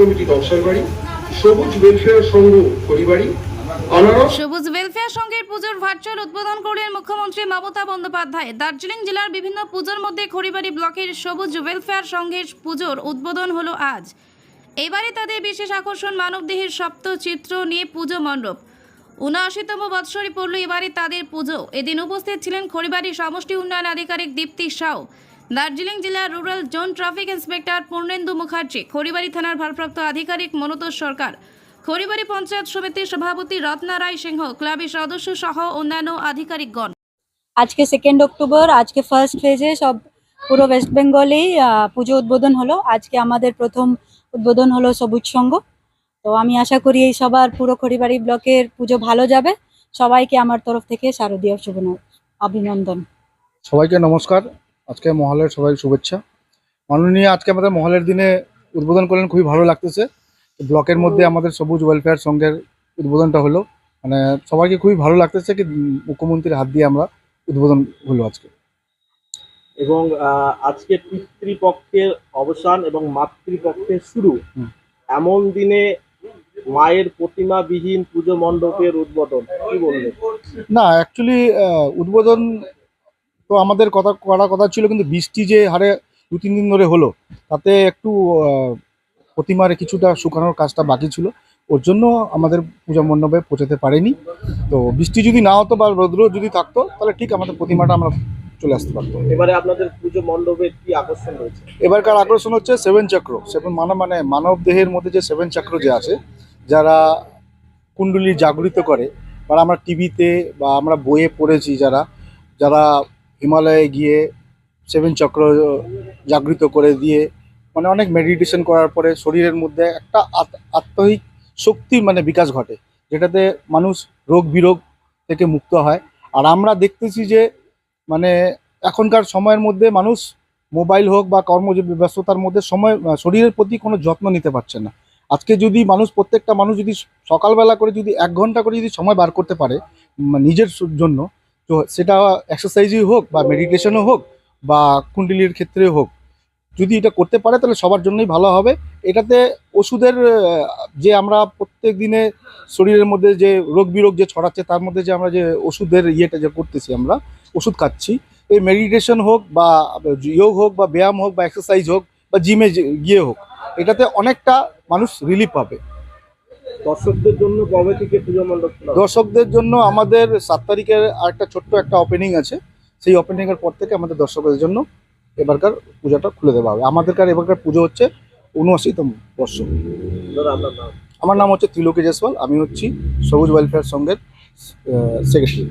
Committee Naxalbari সবুজ welfare সংঘ পরিবাড়ি আনারস, সবুজ ওয়েলফেয়ার সংঘের পুজোর ভার্চুয়াল উদ্বোধন করলেন মুখ্যমন্ত্রী মমতা বন্দ্যোপাধ্যায়। দার্জিলিং জেলার বিভিন্ন পুজোর মধ্যে খড়িবাড়ি ব্লকের সবুজ ওয়েলফেয়ার সংঘের পুজোর উদ্বোধন হলো আজ। এবারে তাদের বিশেষ আকর্ষণ মানবদেহের সপ্ত চিত্র নিয়ে পুজো মণ্ডপ। উনআশিতম বৎসরে পড়ল এবারে তাদের পুজো। এদিন উপস্থিত ছিলেন খড়িবাড়ি সমষ্টি উন্নয়ন আধিকারিক দীপ্তি সাউ। দার্জিলিং জেলার rural zone traffic inspector Purnendu Mukherjee Kharibari থানার ভারপ্রাপ্ত আধিকারিক মনোতোষ সরকার খড়িবাড়ি পঞ্চায়েত সমিতির সভাপতি রত্না রায় সিংহ ক্লাবের সদস্য সহ অন্যান্য আধিকারিকগণ। আজকে সেকেন্ড অক্টোবর আজকে ফার্স্ট ফেজে সব পুরো ওয়েস্ট বেঙ্গলেই আহ, পুজো উদ্বোধন হলো। আজকে আমাদের প্রথম উদ্বোধন হলো সবুজ সংঘ। তো আমি আশা করি এই সবার পুরো খড়িবাড়ি ব্লকের পুজো ভালো যাবে। সবাইকে আমার তরফ থেকে শারদীয় শুভ অভিনন্দন। সবাইকে নমস্কার। আজকে মহলের সবাই শুভেচ্ছা। মাননীয় আজকে আমাদের মহলের দিনে উদ্বোধন করলেন খুবই ভালো লাগতেছে। ব্লকের মধ্যে আমাদের সবুজ ওয়েলফেয়ার সংঘের উদ্বোধনটা হলো। মানে সবাইকে খুবই ভালো লাগতেছে কি মুখ্যমন্ত্রীর হাত দিয়ে আমরা উদ্বোধন হলো আজকে। এবং আজকে পিতৃপক্ষের অবসান এবং মাতৃপক্ষের শুরু। এমন দিনে মায়ের প্রতিমাবিহীন পুজো মণ্ডপের উদ্বোধন। কি বলবেন না অ্যাকচুয়ালি উদ্বোধন তো আমাদের কথা করা কথা ছিল কিন্তু বৃষ্টি যে হারে দু তিন দিন ধরে হলো তাতে একটু প্রতিমারে কিছুটা শুকানোর কাজটা বাকি ছিল। ওর জন্য আমাদের পূজা মণ্ডপে পৌঁছাতে পারেনি। তো বৃষ্টি যদি না হতো বা রৌদ্র যদি থাকতো তাহলে ঠিক আমাদের প্রতিমাটা আমরা চলে আসতে পারতো এবারে আপনাদের পুজো মণ্ডপের কি আকর্ষণ রয়েছে? এবারকার আকর্ষণ হচ্ছে সেভেন চক্র। সেভেন মানে মানে মানব দেহের মধ্যে যে সেভেন চক্র যে আছে যারা কুণ্ডলী জাগরিত করে বা আমরা টিভিতে বা আমরা বইয়ে পড়েছি যারা যারা হিমালয়ে গিয়ে সেভেন চক্র জাগৃত করে দিয়ে মানে অনেক মেডিটেশন করার পরে শরীরের মধ্যে একটা আত- আত্মহিক শক্তির মানে বিকাশ ঘটে, যেটাতে মানুষ রোগ বিরোগ থেকে মুক্ত হয়। আর আমরা দেখতেছি যে মানে এখনকার সময়ের মধ্যে মানুষ মোবাইল হোক বা কর্ম ব্যস্ততার মধ্যে সময়, শরীরের প্রতি কোনো যত্ন নিতে পারছে না। আজকে যদি মানুষ, প্রত্যেকটা মানুষ যদি সকালবেলা করে যদি এক ঘণ্টা করে যদি সময় বার করতে পারে নিজের জন্য তো সেটা এক্সারসাইজই হোক বা মেডিটেশনও হোক বা কুণ্ডলির ক্ষেত্রে হোক, যদি এটা করতে পারে তাহলে সবার জন্যই ভালো হবে। এটাতে ওষুধের যে আমরা প্রত্যেক দিনে শরীরের মধ্যে যে রোগ বিরোগ যে ছড়াচ্ছে, তার মধ্যে যে আমরা যে ওষুধের ইয়েটা যে করতেছি আমরা, ওষুধ খাচ্ছি, এই মেডিটেশন হোক বা যোগ হোক বা ব্যায়াম হোক বা এক্সারসাইজ হোক বা জিমে গিয়ে হোক, এটাতে অনেকটা মানুষ রিলিফ পাবে। দর্শকদের জন্য কবে থেকে পুজো মণ্ডপ দর্শকদের জন্য আমাদের সাত তারিখের আরেকটা ছোট্ট একটা ওপেনিং আছে। সেই ওপেনিংয়ের পর থেকে আমাদের দর্শকদের জন্য এবারকার পূজাটা খুলে দেওয়া হবে। আমাদেরকার এবারকার পুজো হচ্ছে উনআশিতম বর্ষ। আমার নাম হচ্ছে ত্রিলোকে জেসওয়াল আমি হচ্ছি সবুজ ওয়েলফেয়ার সংঘের সেক্রেটারি